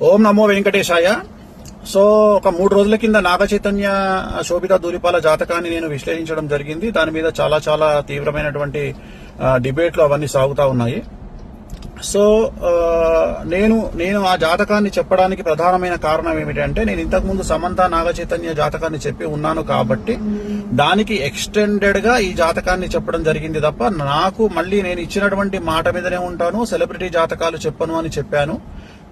ఓం నమో వెంకటేశాయ. So ఒక మూడు రోజుల కింద నాగ చైతన్య శోభిత దూరిపాల జాతకాన్ని నేను విశ్లేషించడం జరిగింది. దాని మీద చాలా చాలా తీవ్రమైనటువంటి డిబేట్లు అవన్నీ సాగుతూ ఉన్నాయి. సో నేను నేను ఆ జాతకాన్ని చెప్పడానికి ప్రధానమైన కారణం ఏమిటంటే నేను ఇంతకుముందు సమంత నాగ చైతన్య జాతకాన్ని చెప్పి ఉన్నాను కాబట్టి దానికి ఎక్స్టెండెడ్గా ఈ జాతకాన్ని చెప్పడం జరిగింది తప్ప నాకు మళ్ళీ నేను ఇచ్చినటువంటి మాట మీదనే ఉంటాను సెలబ్రిటీ జాతకాలు చెప్పను అని చెప్పాను.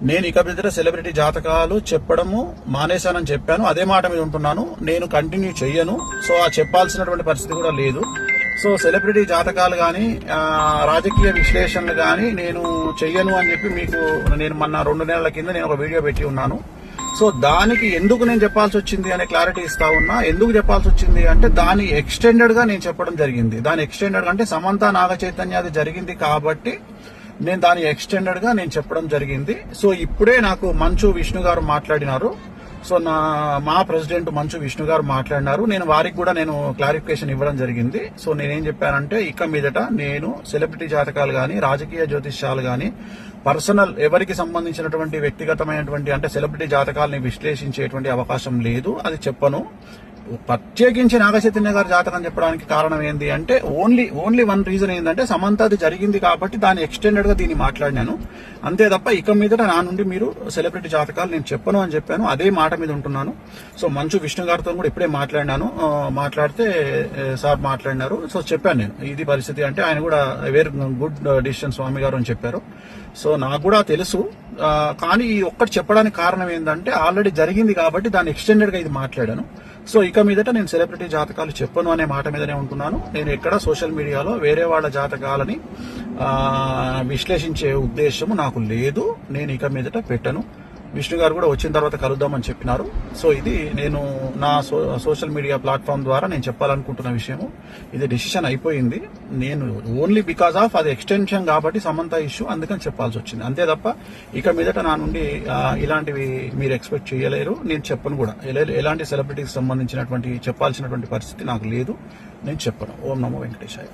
నేను ఇక మీద సెలబ్రిటీ జాతకాలు చెప్పడము మానేశానని చెప్పాను. అదే మాట మీద ఉంటున్నాను. నేను కంటిన్యూ చెయ్యను. సో ఆ చెప్పాల్సినటువంటి పరిస్థితి కూడా లేదు. సో సెలబ్రిటీ జాతకాలు కానీ రాజకీయ విశ్లేషణలు కానీ నేను చెయ్యను అని చెప్పి మీకు నేను మొన్న రెండు నెలల కింద నేను ఒక వీడియో పెట్టి ఉన్నాను. సో దానికి ఎందుకు నేను చెప్పాల్సి వచ్చింది అనే క్లారిటీ ఇస్తా ఉన్నా. ఎందుకు చెప్పాల్సి వచ్చింది అంటే దాని ఎక్స్టెండెడ్గా నేను చెప్పడం జరిగింది. దాని ఎక్స్టెండెడ్ అంటే సమంత నాగ చైతన్య అది జరిగింది కాబట్టి నేను దాని ఎక్స్టెండెడ్గా నేను చెప్పడం జరిగింది. సో ఇప్పుడే నాకు మంచు విష్ణు గారు మాట్లాడినారు. సో నా మా ప్రెసిడెంట్ మంచు విష్ణు గారు మాట్లాడినారు. నేను వారికి కూడా నేను క్లారిఫికేషన్ ఇవ్వడం జరిగింది. సో నేనేం చెప్పానంటే ఇక మీదట నేను సెలబ్రిటీ జాతకాలు కానీ రాజకీయ జ్యోతిష్యాలు కానీ పర్సనల్ ఎవరికి సంబంధించినటువంటి వ్యక్తిగతమైనటువంటి అంటే సెలబ్రిటీ జాతకాలని విశ్లేషించేటువంటి అవకాశం లేదు. అది చెప్పను. ప్రత్యేకించి నాగచైతన్య గారి జాతకం చెప్పడానికి కారణం ఏంది అంటే ఓన్లీ ఓన్లీ వన్ రీజన్ ఏంటంటే సమంత అది జరిగింది కాబట్టి దాన్ని ఎక్స్టెండెడ్గా దీన్ని మాట్లాడినాను. అంతే తప్ప ఇక మీదట నా నుండి మీరు సెలబ్రిటీ జాతకాలు నేను చెప్పను అని చెప్పాను. అదే మాట మీద ఉంటున్నాను. సో మంచు విష్ణు గారితో కూడా ఇప్పుడే మాట్లాడినాను. మాట్లాడితే సార్ మాట్లాడినారు. సో చెప్పాను నేను. ఇది పరిస్థితి అంటే ఆయన కూడా వేర్ గుడ్ డిసిషన్ స్వామి గారు అని చెప్పారు. సో నాకు కూడా తెలుసు. కానీ ఈ ఒక్కటి చెప్పడానికి కారణం ఏంటంటే ఆల్రెడీ జరిగింది కాబట్టి దాన్ని ఎక్స్టెండెడ్గా ఇది మాట్లాడాను. సో ఇక మీదట నేను సెలబ్రిటీ జాతకాలు చెప్పను అనే మాట మీదనే ఉంటున్నాను. నేను ఎక్కడ సోషల్ మీడియాలో వేరే వాళ్ళ జాతకాలని విశ్లేషించే ఉద్దేశము నాకు లేదు. నేను ఇక మీదట పెట్టను. విష్ణు గారు కూడా వచ్చిన తర్వాత కలుద్దామని చెప్పినారు. సో ఇది నేను నా సో సోషల్ మీడియా ప్లాట్ఫామ్ ద్వారా నేను చెప్పాలనుకుంటున్న విషయము. ఇది డిసిషన్ అయిపోయింది. నేను ఓన్లీ బికాస్ ఆఫ్ అది ఎక్స్టెన్షన్ కాబట్టి సమంత ఇష్యూ అందుకని చెప్పాల్సి వచ్చింది. అంతే తప్ప ఇక మీదట నా నుండి ఇలాంటివి మీరు ఎక్స్పెక్ట్ చేయలేరు. నేను చెప్పను కూడా. ఎలాంటి సెలబ్రిటీకి సంబంధించినటువంటి చెప్పాల్సినటువంటి పరిస్థితి నాకు లేదు. నేను చెప్పను. ఓం నమో వెంకటేశాయ.